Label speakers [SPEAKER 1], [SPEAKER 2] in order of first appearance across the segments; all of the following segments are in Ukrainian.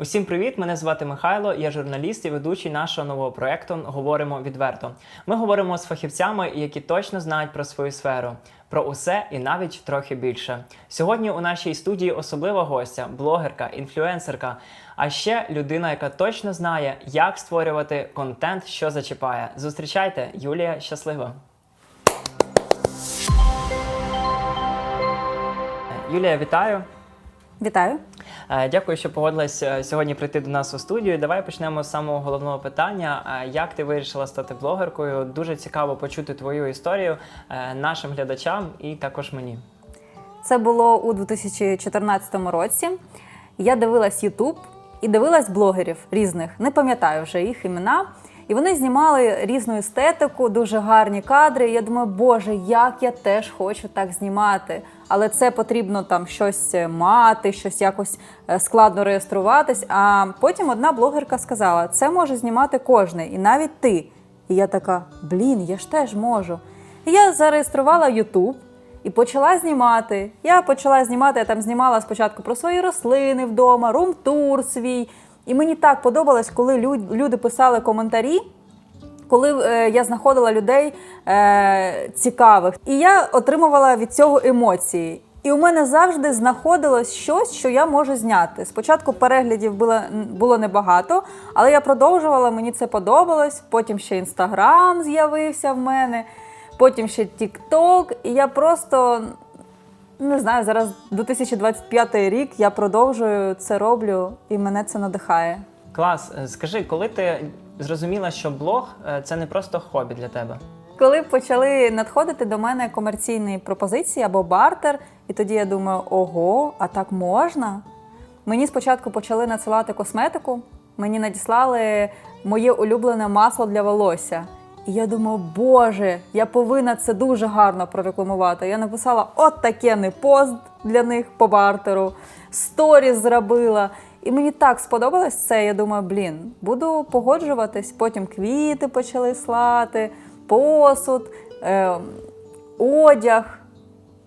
[SPEAKER 1] Усім привіт! Мене звати Михайло. Я журналіст і ведучий нашого нового проекту Говоримо відверто. Ми говоримо з фахівцями, які точно знають про свою сферу, про усе і навіть трохи більше. Сьогодні у нашій студії особлива гостя, блогерка, інфлюенсерка, а ще людина, яка точно знає, як створювати контент, що зачіпає. Зустрічайте, Юлія Щаслива. Юлія, вітаю!
[SPEAKER 2] Вітаю.
[SPEAKER 1] Е, Дякую, що погодилась е, сьогодні прийти до нас у студію. Давай почнемо з самого головного питання. Е, Як ти вирішила стати блогеркою? Дуже цікаво почути твою історію нашим глядачам і також мені.
[SPEAKER 2] Це було у 2014 році. Я дивилась YouTube і дивилась блогерів різних, не пам'ятаю вже їх імена. І вони знімали різну естетику, дуже гарні кадри. І я думаю, боже, як я теж хочу так знімати. Але це потрібно там щось е, мати, щось якось е, складно реєструватись. А потім одна блогерка сказала: це може знімати кожен, і навіть ти. І я така, блін, я ж теж можу. І я зареєструвала YouTube і почала знімати. Я почала знімати, я там знімала спочатку про свої рослини вдома, рум-тур свій. І мені так подобалось, коли люди писали коментарі, коли е, я знаходила людей е, цікавих. І я отримувала від цього емоції. І у мене завжди знаходилось щось, що я можу зняти. Спочатку переглядів було, було небагато, але я продовжувала, мені це подобалось. Потім ще інстаграм з'явився в мене, потім ще Тік-Ток. І я просто не знаю, зараз 2025 рік я продовжую це роблю, і мене це надихає.
[SPEAKER 1] Клас, Е, скажи, коли ти зрозуміла, що блог е, це не просто хобі для тебе?
[SPEAKER 2] Коли почали надходити до мене комерційні пропозиції або бартер, і тоді я думаю, ого, а так можна? Мені спочатку почали надсилати косметику, мені надіслали моє улюблене масло для волосся. І я думаю, боже, я повинна це дуже гарно прорекламувати. Я написала от таке пост для них по бартеру, сторіс зробила. І мені так сподобалось це. Я думаю, блін, буду погоджуватись. Потім квіти почали слати, посуд, е, одяг.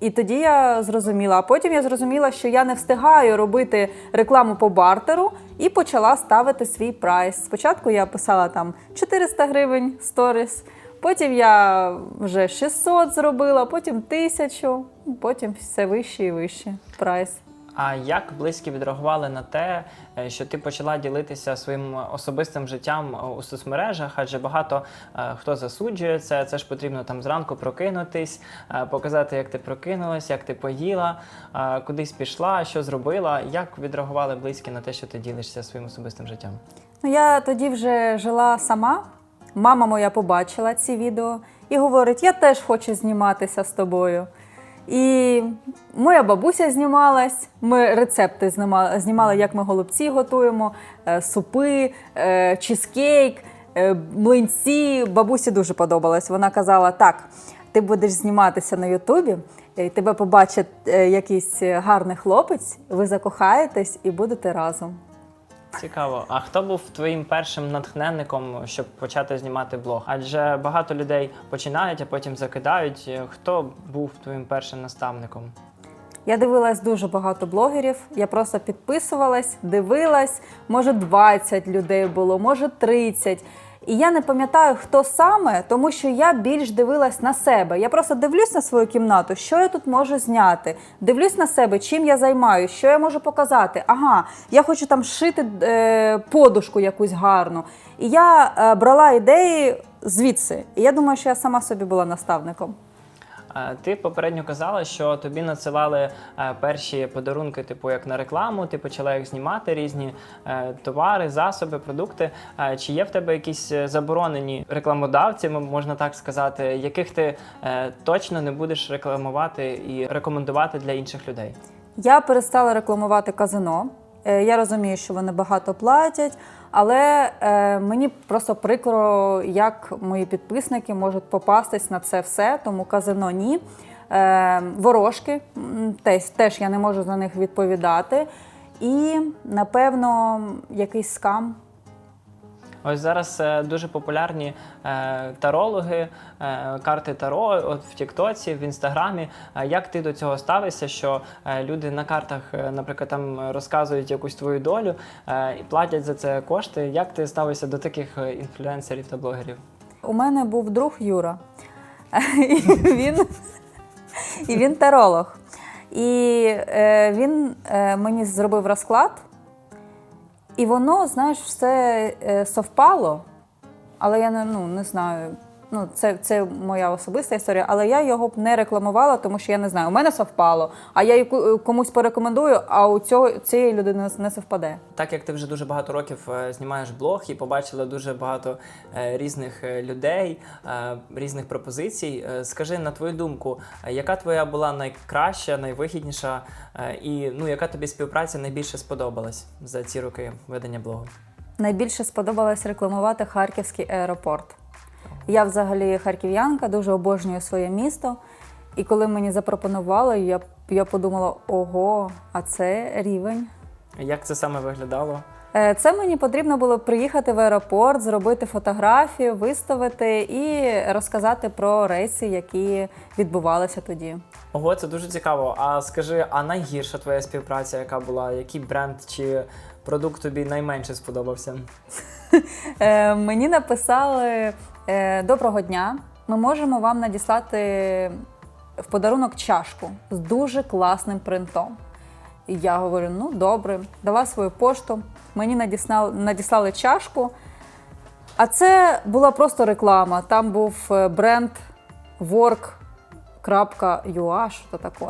[SPEAKER 2] І тоді я зрозуміла. А потім я зрозуміла, що я не встигаю робити рекламу по бартеру і почала ставити свій прайс. Спочатку я писала там 400 гривень сторіс, потім я вже 600 зробила, потім 1000, потім все вище і вище прайс.
[SPEAKER 1] А як близькі відреагували на те, е, що ти почала ділитися своїм особистим життям е, у соцмережах? Адже багато е, хто засуджує це. Це ж потрібно там зранку прокинутись, показати, як ти прокинулась, як ти поїла, кудись пішла, що зробила. Як відреагували близькі на те, що ти ділишся своїм особистим життям?
[SPEAKER 2] Ну, я тоді вже жила сама. Мама моя побачила ці відео і говорить: я теж хочу зніматися з тобою. І моя бабуся знімалась, ми рецепти знімали, знімали як ми голубці готуємо, е, супи, е, чизкейк, е, млинці. Бабусі дуже подобалось. Вона казала: так, ти будеш зніматися на Ютубі, тебе побачить якийсь гарний хлопець, ви закохаєтесь і будете разом.
[SPEAKER 1] Цікаво. А хто був твоїм першим натхненником, щоб почати знімати блог? Адже багато людей починають, а потім закидають. Хто був твоїм першим наставником?
[SPEAKER 2] Я дивилась дуже багато блогерів. Я просто підписувалась, дивилась. Може, 20 людей було, може 30. І я не пам'ятаю, хто саме, тому що я більш дивилась на себе. Я просто дивлюсь на свою кімнату, що я тут можу зняти. Дивлюсь на себе, чим я займаюся, що я можу показати. Ага, я хочу там шити е, подушку якусь гарну. І я е, брала ідеї звідси. І я думаю, що я сама собі була наставником.
[SPEAKER 1] Ти попередньо казала, що тобі надсилали е, перші подарунки, типу як на рекламу. Ти почала їх знімати різні е, товари, засоби, продукти. Чи є в тебе якісь е, заборонені рекламодавці, можна так сказати, яких ти точно не будеш рекламувати і рекомендувати для інших людей?
[SPEAKER 2] Я перестала рекламувати казино. Я розумію, що вони багато платять, але е, мені просто прикро, як мої підписники можуть попастись на це все, тому казино ні. Е, ворожки теж, теж я не можу за них відповідати. І, напевно, якийсь скам.
[SPEAKER 1] Ось зараз е, дуже популярні е, тарологи, е, карти Таро от в Тіктоці, в Інстаграмі. Як ти до цього ставишся, що люди на картах, наприклад, там розказують якусь твою долю і платять за це кошти? Як ти ставишся до таких інфлюенсерів та блогерів?
[SPEAKER 2] У мене був друг Юра. І він, і він таролог. І він мені зробив розклад, і воно, знаєш, все е, совпало, але я не, ну, не знаю. Ну, це, це моя особиста історія, але я його б не рекламувала, тому що я не знаю. У мене совпало, а я комусь порекомендую, а у цього цієї людини не совпаде.
[SPEAKER 1] Так як ти вже дуже багато років е, знімаєш блог і побачила дуже багато е, різних е, людей, е, різних пропозицій, е, скажи на твою думку, е, яка твоя була найкраща, найвигідніша, е, і ну яка тобі співпраця найбільше сподобалась за ці роки ведення блогу?
[SPEAKER 2] Найбільше сподобалось рекламувати харківський аеропорт. Я взагалі харків'янка, дуже обожнюю своє місто. І коли мені запропонували, я, я подумала: ого, а це рівень.
[SPEAKER 1] Як це саме виглядало?
[SPEAKER 2] Е, Це мені потрібно було приїхати в аеропорт, зробити фотографію, виставити і розказати про рейси, які відбувалися тоді.
[SPEAKER 1] Ого, це дуже цікаво. А скажи, а найгірша твоя співпраця, яка була? Який бренд чи продукт тобі найменше сподобався?
[SPEAKER 2] Е, Мені написали доброго дня. Ми можемо вам надіслати в подарунок чашку з дуже класним принтом. І я говорю: ну добре, дала свою пошту. Мені надіслали, надіслали чашку. А це була просто реклама. Там був е, бренд work.ua, що то таке.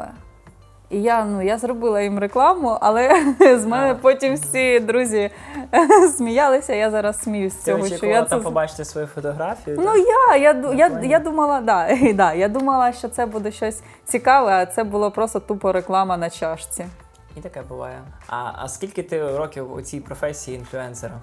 [SPEAKER 2] І я, ну, я зробила їм рекламу, але з мене
[SPEAKER 1] А.
[SPEAKER 2] потім всі друзі сміялися. Я зараз сміюсь з
[SPEAKER 1] Ти
[SPEAKER 2] цього, що я
[SPEAKER 1] там
[SPEAKER 2] це...
[SPEAKER 1] побачити свою фотографію?
[SPEAKER 2] Ну
[SPEAKER 1] так?
[SPEAKER 2] я, я, я, я думала, да, і да, я думала, що це буде щось цікаве, а це було просто тупо реклама на чашці.
[SPEAKER 1] І таке буває. А, а скільки ти років у цій професії інфлюенсера?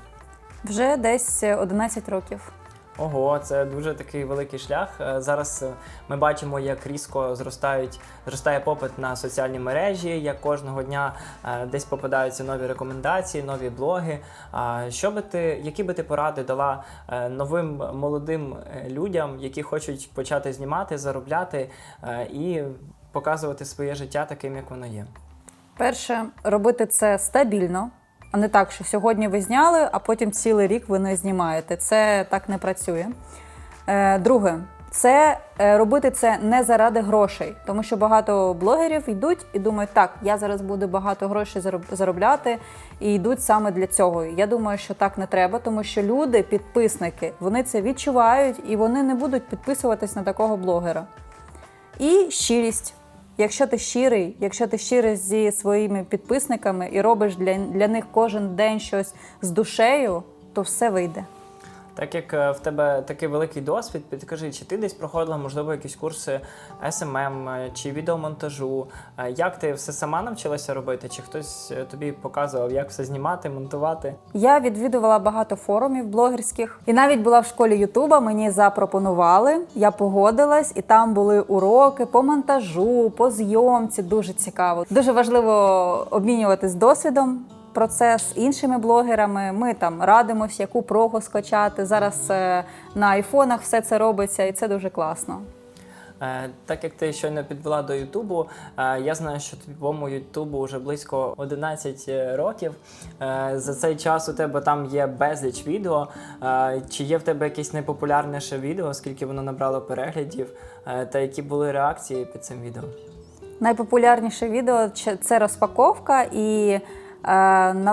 [SPEAKER 2] Вже десь 11 років.
[SPEAKER 1] Ого, це дуже такий великий шлях. Е, Зараз е, ми бачимо, як різко зростають, зростає попит на соціальні мережі, як кожного дня е, десь попадаються нові рекомендації, нові блоги. А що би ти, які би ти поради дала новим молодим людям, які хочуть почати знімати, заробляти і показувати своє життя таким, як воно є?
[SPEAKER 2] Перше, робити це стабільно, а не так, що сьогодні ви зняли, а потім цілий рік ви не знімаєте. Це так не працює. Е, Друге, це е, робити це не заради грошей, тому що багато блогерів йдуть і думають, так, я зараз буду багато грошей заробляти, і йдуть саме для цього. Я думаю, що так не треба, тому що люди, підписники, вони це відчувають і вони не будуть підписуватись на такого блогера. І щирість. Якщо ти щирий, якщо ти щирий зі своїми підписниками і робиш для, для них кожен день щось з душею, то все вийде.
[SPEAKER 1] Так як е, в тебе такий великий досвід, підкажи, чи ти десь проходила, можливо, якісь курси SMM е, чи відеомонтажу? Е, Як ти все сама навчилася робити? Чи хтось тобі показував, як все знімати, монтувати?
[SPEAKER 2] Я відвідувала багато форумів блогерських і навіть була в школі Ютуба. Мені запропонували, я погодилась, і там були уроки по монтажу, по зйомці. Дуже цікаво. Дуже важливо обмінюватись досвідом. Про це з іншими блогерами. Ми там радимось, яку прогу скачати. Зараз е, на айфонах все це робиться, і це дуже класно.
[SPEAKER 1] Е, Так як ти щойно підвела до Ютубу, е, я знаю, що твоєму Ютубу вже близько 11 років. За цей час у тебе там є безліч відео. Чи є в тебе якесь найпопулярніше відео, скільки воно набрало переглядів, та які були реакції під цим відео?
[SPEAKER 2] Найпопулярніше відео це розпаковка, і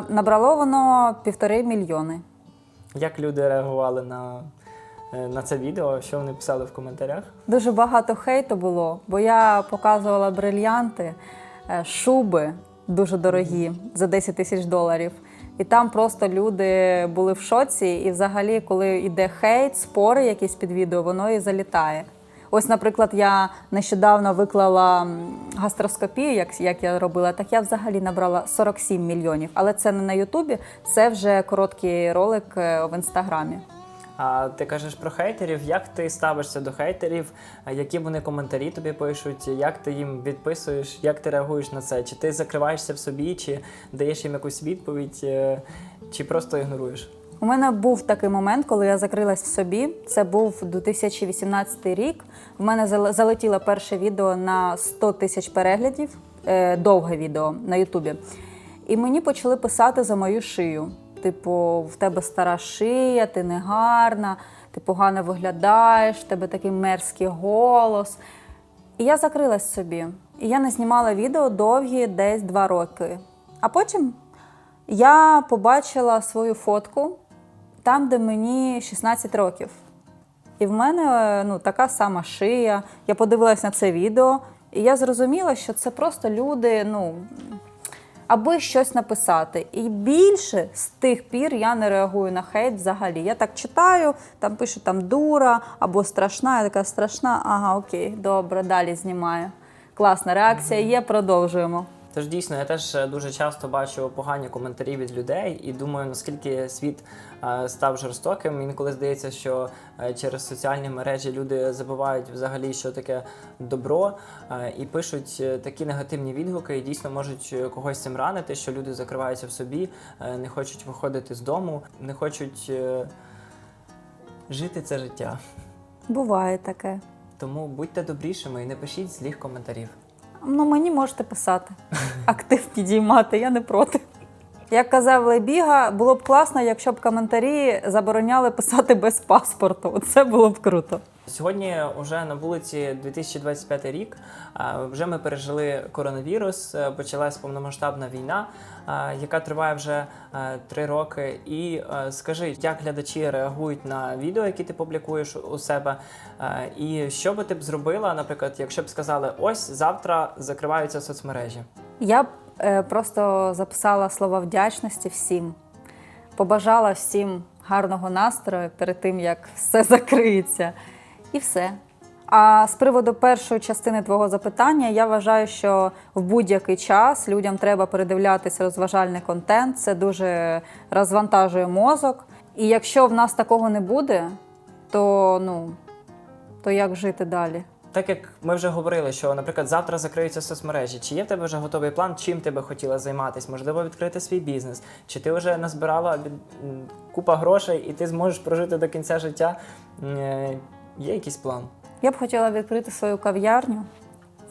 [SPEAKER 2] набрало воно півтори мільйони.
[SPEAKER 1] Як люди реагували на, е, на це відео? Що вони писали в коментарях?
[SPEAKER 2] Дуже багато хейту було, бо я показувала брильянти, е, шуби дуже дорогі за 10 тисяч доларів. І там просто люди були в шоці. І взагалі, коли йде хейт, спори якісь під відео, воно і залітає. Ось, наприклад, я нещодавно виклала гастроскопію, як, як я робила, так я взагалі набрала 47 мільйонів. Але це не на Ютубі, це вже короткий ролик е, в інстаграмі.
[SPEAKER 1] А ти кажеш про хейтерів. Як ти ставишся до хейтерів? Які вони коментарі тобі пишуть? Як ти їм відписуєш? Як ти реагуєш на це? Чи ти закриваєшся в собі, чи даєш їм якусь відповідь, е, чи просто ігноруєш?
[SPEAKER 2] У мене був такий момент, коли я закрилась в собі. Це був 2018 рік. В мене залетіло перше відео на 100 тисяч переглядів, е, довге відео на Ютубі. І мені почали писати за мою шию. Типу, в тебе стара шия, ти не гарна, ти погано виглядаєш, в тебе такий мерзкий голос. І я закрилась собі. І я не знімала відео довгі десь два роки. А потім я побачила свою фотку там, де мені 16 років. І в мене ну, така сама шия. Я подивилась на це відео, і я зрозуміла, що це просто люди, ну, аби щось написати. І більше з тих пір я не реагую на хейт взагалі. Я так читаю, там пишу там дура або страшна, я така страшна. Ага, окей, добре, далі знімаю. Класна реакція є, продовжуємо.
[SPEAKER 1] Тож дійсно, я теж е, дуже часто бачу погані коментарі від людей і думаю, наскільки світ е, став жорстоким. Інколи здається, що е, через соціальні мережі люди забувають взагалі, що таке добро, і пишуть такі негативні відгуки, і дійсно можуть когось цим ранити, що люди закриваються в собі, не хочуть виходити з дому, не хочуть жити це життя.
[SPEAKER 2] Буває таке.
[SPEAKER 1] Тому будьте добрішими і не пишіть злих коментарів.
[SPEAKER 2] Ну, мені можете писати. Актив підіймати, я не проти. Як казав Лебіга, було б класно, якщо б коментарі забороняли писати без паспорту. Це було б круто.
[SPEAKER 1] Сьогодні вже на вулиці 2025 рік. Вже ми пережили коронавірус, е, почалась повномасштабна війна, яка триває вже е, три роки. І е, скажи, як глядачі реагують на відео, які ти публікуєш у себе, Е, і що би ти б зробила, наприклад, якщо б сказали, ось завтра закриваються соцмережі.
[SPEAKER 2] Я б е, просто записала слова вдячності всім, побажала всім гарного настрою перед тим, як все закриється. І все. А з приводу першої частини твого запитання, я вважаю, що в будь-який час людям треба передивлятися розважальний контент. Це дуже розвантажує мозок. І якщо в нас такого не буде, то ну то як жити далі?
[SPEAKER 1] Так як ми вже говорили, що, наприклад, завтра закриються соцмережі, чи є в тебе вже готовий план, чим ти би хотіла займатися? Можливо, відкрити свій бізнес? Чи ти вже назбирала від, купа грошей і ти зможеш прожити до кінця життя? Е, Є якийсь план?
[SPEAKER 2] Я б хотіла відкрити свою кав'ярню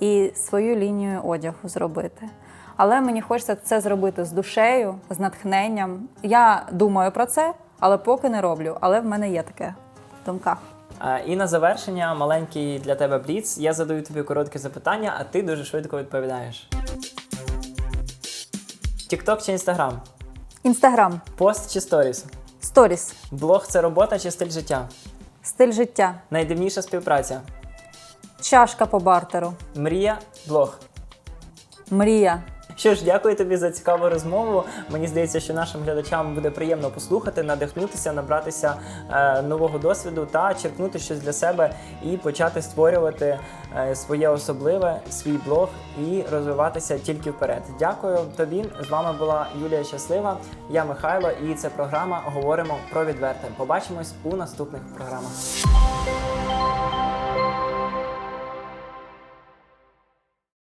[SPEAKER 2] і свою лінію одягу зробити. Але мені хочеться це зробити з душею, з натхненням. Я думаю про це, але поки не роблю. Але в мене є таке в думках.
[SPEAKER 1] А, І на завершення маленький для тебе бліц. Я задаю тобі коротке запитання, а ти дуже швидко відповідаєш. Тікток чи інстаграм?
[SPEAKER 2] Інстаграм,
[SPEAKER 1] Пост чи сторіс?
[SPEAKER 2] сторіс,
[SPEAKER 1] Блог це робота чи стиль життя?
[SPEAKER 2] стиль життя,
[SPEAKER 1] Найдивніша співпраця?
[SPEAKER 2] чашка по бартеру,
[SPEAKER 1] Мрія, блог.
[SPEAKER 2] мрія.
[SPEAKER 1] Що ж, дякую тобі за цікаву розмову. Мені здається, що нашим глядачам буде приємно послухати, надихнутися, набратися е, нового досвіду та черпнути щось для себе і почати створювати е, своє особливе, свій блог і розвиватися тільки вперед. Дякую тобі. З вами була Юлія Щаслива. Я Михайло, і це програма Говоримо про відверте. Побачимось у наступних програмах.